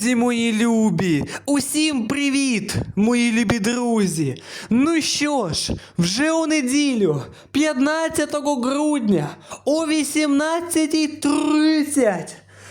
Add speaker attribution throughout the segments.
Speaker 1: Друзі мої любі, усім привіт, мої любі друзі. Ну що ж, вже у неділю, 15 грудня о 18.30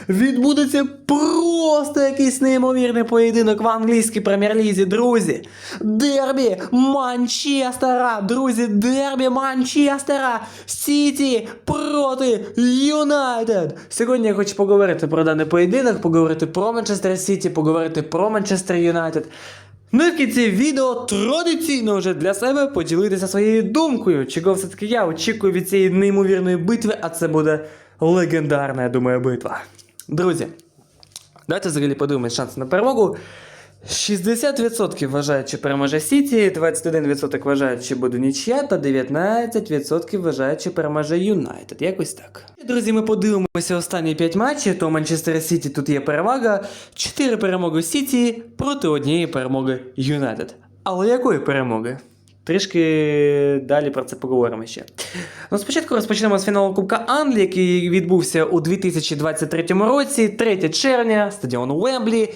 Speaker 1: відбудеться просто якийсь неймовірний поєдинок в англійській прем'єр-лізі, друзі. Дербі Манчестера, друзі, дербі Манчестера, Сіті проти Юнайтед. Сьогодні я хочу поговорити про даний поєдинок, поговорити про Манчестер Сіті, поговорити про Манчестер Юнайтед. Ну і в кінці відео традиційно вже для себе поділитися своєю думкою, чого все-таки я очікую від цієї неймовірної битви, а це буде легендарна, я думаю, битва. Друзі, давайте взагалі подивимось шанси на перемогу. 60% вважають, що переможе Сіті, 21% вважають, що буде нічия, та 19% вважають, що переможе Юнайтед. Якось так. Друзі, ми подивимося останні 5 матчів, то у Манчестер Сіті тут є перевага. 4 перемоги Сіті проти однієї перемоги Юнайтед. Але якої перемоги? Трішки далі про це поговоримо ще. Ну, спочатку розпочнемо з фіналу Кубка Англії, який відбувся у 2023 році, 3 червня, стадіон Уемблі.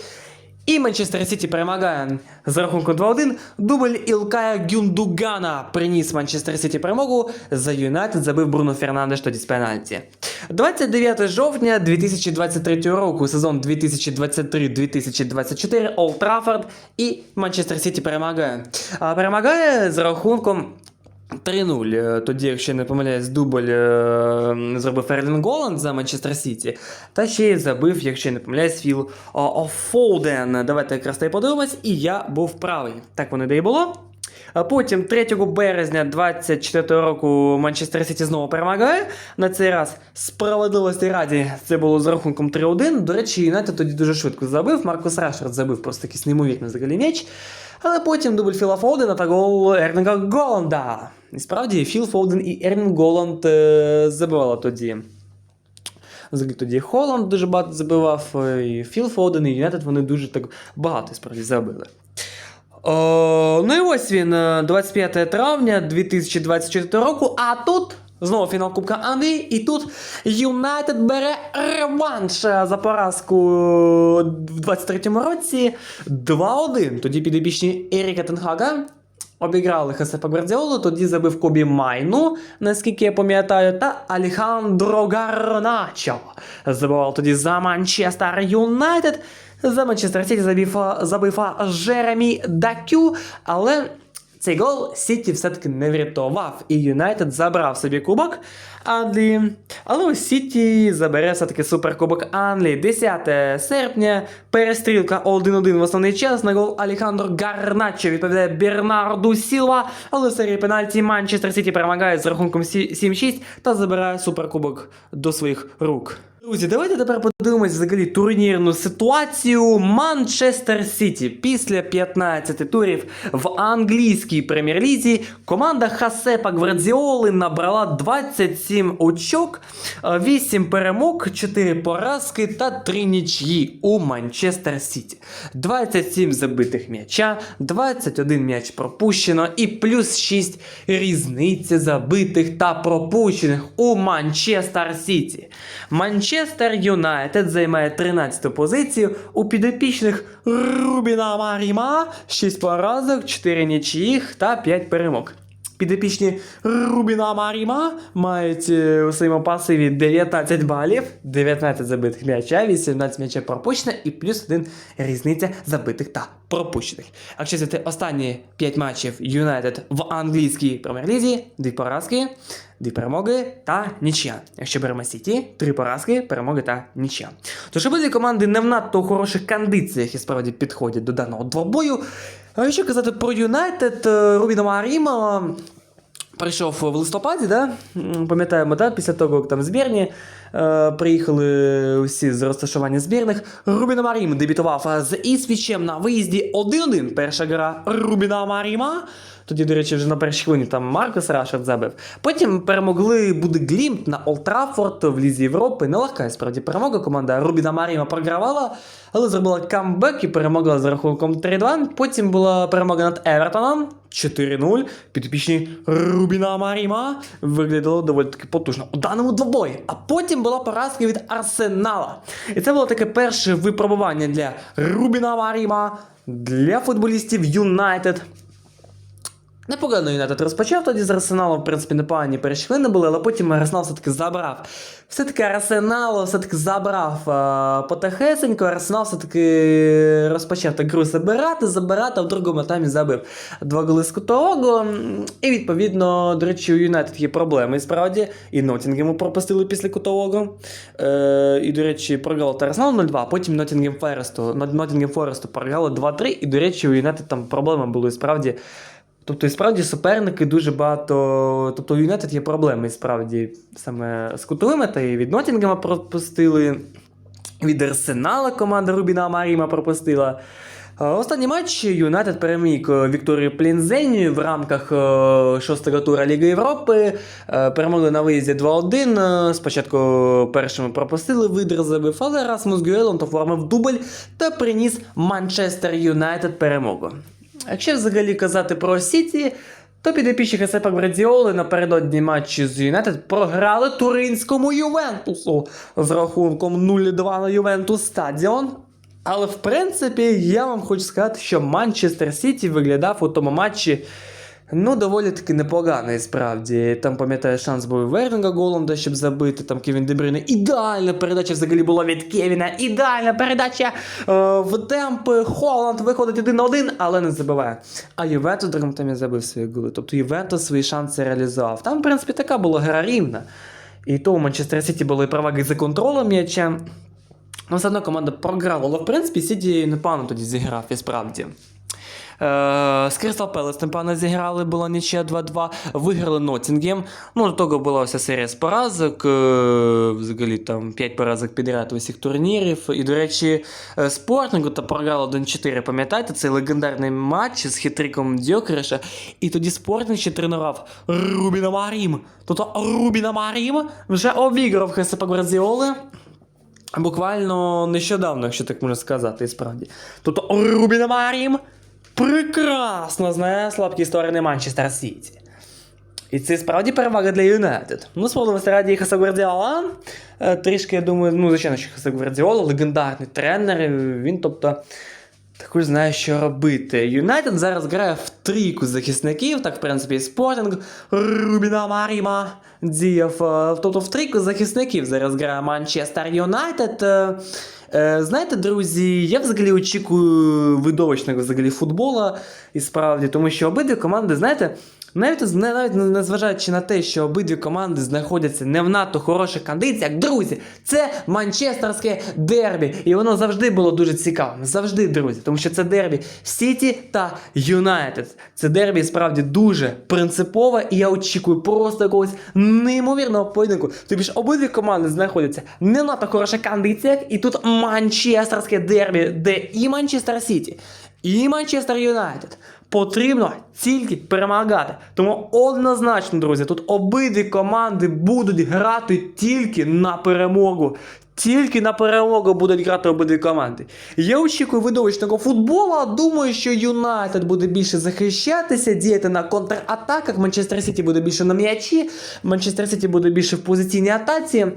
Speaker 1: І Манчестер Сіті перемагає за рахунком 2-1. Дубль Ілкая Гюндугана приніс Манчестер Сіті перемогу. За Юнайтед забив Бруно Фернандеш тоді з пенальті. 29 жовтня 2023 року, сезон 2023-2024, Олд Траффорд і Манчестер Сіті перемагає. А перемагає за рахунком 3-0. Е, Тоді, якщо не помиляюсь, дубль е, зробив Ерлін Голланд за Манчестер Сіті. Та ще й забив, якщо не помиляюсь, Філ о, Фолден. Давайте якраз та й подивимось, і я був правий. Так воно де і було. Потім 3 березня 24 року Манчестер Сіті знову перемагає. На цей раз справедливості раді це було з рахунком 3-1. До речі, Юнайтед тоді дуже швидко забив. Маркус Рашфорд забив просто якийсь неймовірний взагалі м'яч. Але потім дубль Філа Фолдена та гол Ернінга Голланда. І справді Філ Фолден і Ернінг Голланд е, забивали тоді. Взагалі тоді Холланд дуже багато забивав, е, і Філ Фоден, і Юнайтед вони дуже так багато справді забили. О, ну і ось він, е, 25 травня 2024 року, а тут. Знову фінал Кубка Англії, і тут Юнайтед бере реванш е, за поразку в 23-му році 2-1. Тоді підопічні Еріка Тенхага обіграли Хесепа Гвардіолу, тоді забив Кобі Майну, наскільки я пам'ятаю, та Алехандро Гарначо. Забивав тоді за Манчестер Юнайтед. За Манчестер Сіті забив, забив Жеремі Дакю, але цей гол Сіті все-таки не врятував, і Юнайтед забрав собі кубок Англії. Але ось Сіті забере все-таки суперкубок Англії. 10 серпня, перестрілка 1-1 в основний час. На гол Алехандро Гарначо відповідає Бернарду Сілва. Але в серії пенальті Манчестер Сіті перемагає з рахунком 7-6 та забирає суперкубок до своїх рук. Друзі, давайте тепер подивимось взагалі турнірну ситуацію Манчестер Сіті. Після 15 турів в англійській прем'єр-лізі команда Хасепа Гвардіоли набрала 27 очок, 8 перемог, 4 поразки та 3 нічї у Манчестер Сіті. 27 забитих м'яча, 21 м'яч пропущено і плюс 6 різниці забитих та пропущених у Манчестер Сіті. Манчестер Юнайтед займає 13 позицію у підопічних Рубіна Маріма 6 поразок, 4 нічиїх та 5 перемог. Підопічні Рубіна Маріма мають е, у своєму пасиві 19 балів, 19 забитих м'яча, 18 м'яча пропущено і плюс 1 різниця забитих та пропущених. Якщо взяти останні 5 матчів Юнайтед в англійській прем'єр-лізі, 2 поразки, 2 перемоги та нічия. Якщо беремо Сіті, 3 поразки, перемоги та нічия. Тож обидві команди не в надто хороших кондиціях і справді підходять до даного двобою. А Що казати про Юнайтед, е, Рубіна Маріма прийшов в листопаді, да? Пам'ятаємо, да? після того, як там збірні е, приїхали усі з розташування збірних. Рубіна Марім дебютував е, з Ісвічем на виїзді 1-1. Перша гра Рубіна Маріма. Тоді, до речі, вже на першій хвилині там Маркус Рашфорд забив. Потім перемогли Буде Глімт на Олд Траффорд в Лізі Європи. Нелегка справді перемога. Команда Рубіна Маріма програвала, але зробила камбек і перемогла з рахунком 3-2. Потім була перемога над Евертоном 4-0. Підопічні Рубіна Маріма виглядало доволі таки потужно у даному двобої. А потім була поразка від Арсенала. І це було таке перше випробування для Рубіна Маріма, для футболістів Юнайтед. Непогано Юнайтед розпочав тоді з Арсеналом, в принципі, непогані перші хвилини були, але потім Арсенал все-таки забрав. Все-таки Арсенал все-таки забрав а, потихесенько, Арсенал все-таки розпочав так гру забирати, забирати, а в другому таймі забив два голи з кутового. І відповідно, до речі, у Юнайтед є проблеми. І справді, і Ноттінгему пропустили після кутового. Е, і, до речі, програли Арсенал 0-2, а потім Ноттінгем Форесту. Ноттінгем Форесту програли 2-3, і, до речі, у Юнайтед там проблеми були справді. Тобто, і справді суперники дуже багато. Тобто у Юнайтед є проблеми, справді саме з кутовими, та і від Ноттінгема пропустили, від Арсенала команда Рубіна Маріма пропустила. Останній матч Юнайтед переміг е, Вікторію Плінзені в рамках е, шостого тура Ліги Європи. Е, Перемогли на виїзді 2-1. Е, Спочатку першими пропустили, видер забив, але Расмус Гюелон оформив дубль та приніс Манчестер Юнайтед перемогу. Якщо взагалі казати про Сіті, то підопічні Хесепа Гвардіоли напередодні матчі з Юнайтед програли туринському Ювентусу з рахунком 0-2 на Ювентус Стадіон. Але в принципі, я вам хочу сказати, що Манчестер Сіті виглядав у тому матчі. Ну, доволі таки непоганий, справді. Там, пам'ятаю, шанс був у Вернінга Голланда, щоб забити. Там Кевін Дебрюне. Ідеальна передача взагалі була від Кевіна. Ідеальна передача е, в темп. Холланд виходить один на один, але не забиває. А Ювентус другому таймі забив свої голи. Тобто Ювентус свої шанси реалізував. Там, в принципі, така була гра рівна. І то у Манчестер Сіті були переваги за контролем м'яча. Ну, все одно команда програла, але в принципі Сіті непогано тоді зіграв, і справді. Е, з Кристал Пелес непогано зіграли, була нічия 2-2. Виграли Ноттінгем. Ну, до того була вся серія з поразок. е, Взагалі там 5 поразок підряд усіх турнірів. І, до речі, е, Спортингу та програли 1-4. Пам'ятаєте, цей легендарний матч з хитриком Дьокереша. І тоді Спортинг ще тренував Рубіна Марім. Тобто Рубіна Марім вже обіграв Хесепа Гвардіоли. Буквально нещодавно, якщо так можна сказати, і справді. Тобто Рубіна Марім прекрасно знає слабкі сторони Манчестер Сіті. І це справді перевага для Юнайтед. Ну, сподобалося раді Хаса Гвардіола. Е, Трішки, я думаю, ну, звичайно, що Хаса Гвардіола, легендарний тренер. Він, тобто, також знає, що робити. Юнайтед зараз грає в трійку захисників, так, в принципі, і Спортинг, Рубіна Маріма діяв. е, Тобто в трійку захисників зараз грає Манчестер Юнайтед. Е, е, Знаєте, друзі, я взагалі очікую видовищного взагалі футбола і справді, тому що обидві команди, знаєте, навіть, навіть незважаючи на те, що обидві команди знаходяться не в надто хороших кондиціях, друзі, це манчестерське дербі. І воно завжди було дуже цікавим. Завжди, друзі, тому що це дербі Сіті та Юнайтед. Це дербі справді дуже принципове, і я очікую просто якогось неймовірного поєдинку. Тобі ж обидві команди знаходяться не в надто хороших кондиціях, і тут манчестерське дербі, де і Манчестер Сіті, і Манчестер Юнайтед. Потрібно тільки перемагати. Тому однозначно, друзі, тут обидві команди будуть грати тільки на перемогу. Тільки на перемогу будуть грати обидві команди. Я очікую видовищного футболу. Думаю, що Юнайтед буде більше захищатися, діяти на контратаках. Манчестер Сіті буде більше на м'ячі. Манчестер Сіті буде більше в позиційній атаці.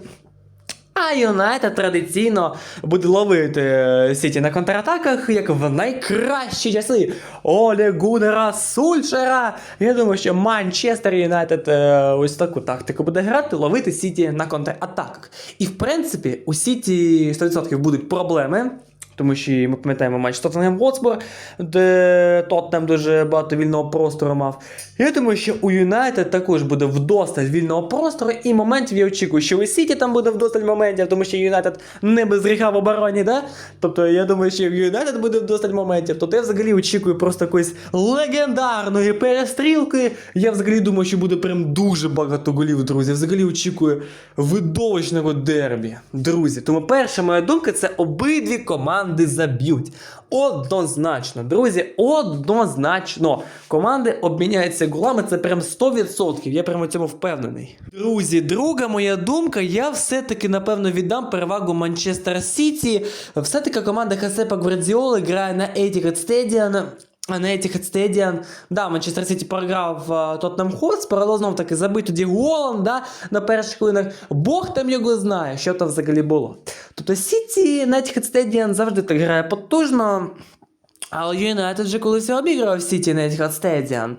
Speaker 1: А Юнайтед традиційно буде ловити е, Сіті на контратаках, як в найкращі часи Олі Гунера Сульшера. Я думаю, що Манчестер Юнайтед е, ось таку тактику буде грати, ловити Сіті на контратаках. І в принципі, у Сіті 100% будуть проблеми. Тому що ми пам'ятаємо матч Тоттенхем Хотспор, де Тоттенхем дуже багато вільного простору мав. Я думаю, що у Юнайтед також буде вдосталь вільного простору, і моментів я очікую, що у Сіті там буде вдосталь моментів, тому що Юнайтед не без гріха в обороні, да? Тобто я думаю, що в Юнайтед буде вдосталь моментів. Тобто я взагалі очікую просто якоїсь легендарної перестрілки. Я взагалі думаю, що буде прям дуже багато голів, друзі. Взагалі очікую видовищного дербі, друзі. Тому перша моя думка це обидві команди заб'ють. Однозначно, друзі, однозначно. Команди обміняються голами, це прям 100%. Я прямо цьому впевнений. Друзі, друга моя думка, я все-таки напевно віддам перевагу Манчестер Сіті. Все-таки команда Хасепа Гвардіоли грає на Etihad Stadium. На Etihad Stadium, да, Манчестер Сіті програв е, Тоттенхем Хотспор, але знов таки забив тоді голом, да, на перших хвилинах. Бог там його знає, що там взагалі було. Тобто Сіті на Etihad Stadium завжди так грає потужно, але Юнайтед же колись обіграв Сіті на Etihad Stadium.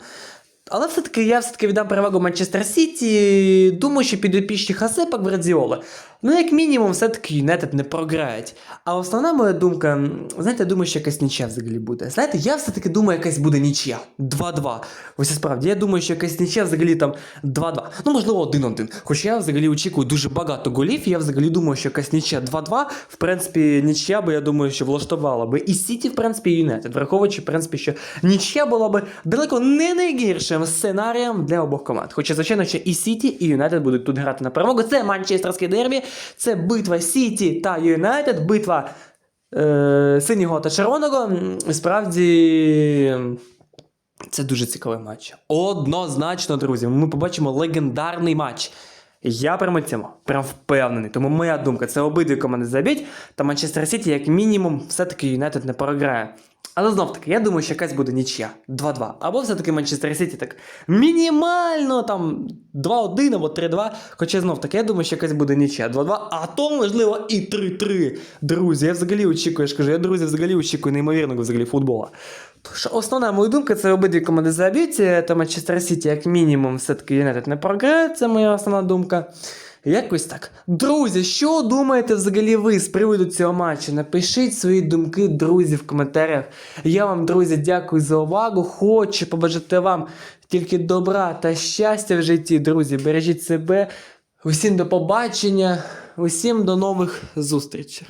Speaker 1: Але все-таки я все-таки віддам перевагу Манчестер Сіті. Думаю, що підопічні Хасепа Гвардіоли. Ну, як мінімум, все-таки Юнайтед не програють. А основна моя думка, знаєте, я думаю, що якась нічия взагалі буде. Знаєте, я все-таки думаю, якась буде нічия. 2-2. Ось і справді, я думаю, що якась нічия взагалі там 2-2. Ну, можливо, 1-1. Хоч я взагалі очікую дуже багато голів, я взагалі думаю, що якась нічия 2-2. В принципі, нічия би, я думаю, що влаштувала би і Сіті, в принципі, і Юнайтед. Враховуючи, в принципі, що нічия була би далеко не найгіршим сценарієм для обох команд. Хоча, звичайно, що і Сіті, і Юнайтед будуть тут грати на перемогу. Це Манчестерське дербі, це битва Сіті та Юнайтед, битва е, синього та червоного. Справді. Це дуже цікавий матч. Однозначно, друзі, ми побачимо легендарний матч. Я прямо цьому прям впевнений. Тому моя думка, це обидві команди заб'ють, та Манчестер Сіті, як мінімум, все-таки Юнайтед не програє. Але знов таки, я думаю, що якась буде нічия 2-2. Або все-таки Манчестер Сіті так мінімально там 2-1 або 3-2. Хоча знов таки, я думаю, що якась буде нічия 2-2, а то, можливо, і 3-3. Друзі, я взагалі очікую, я ж кажу, я друзі, взагалі очікую неймовірного взагалі футбола. Тож основна моя думка, це обидві команди заб'ють, та Манчестер Сіті, як мінімум, все-таки Юнайтед не програє, це моя основна думка. Якось так. Друзі, що думаєте взагалі ви з приводу цього матчу? Напишіть свої думки, друзі, в коментарях. Я вам, друзі, дякую за увагу. Хочу побажати вам тільки добра та щастя в житті, друзі. Бережіть себе. Усім до побачення, усім до нових зустрічей.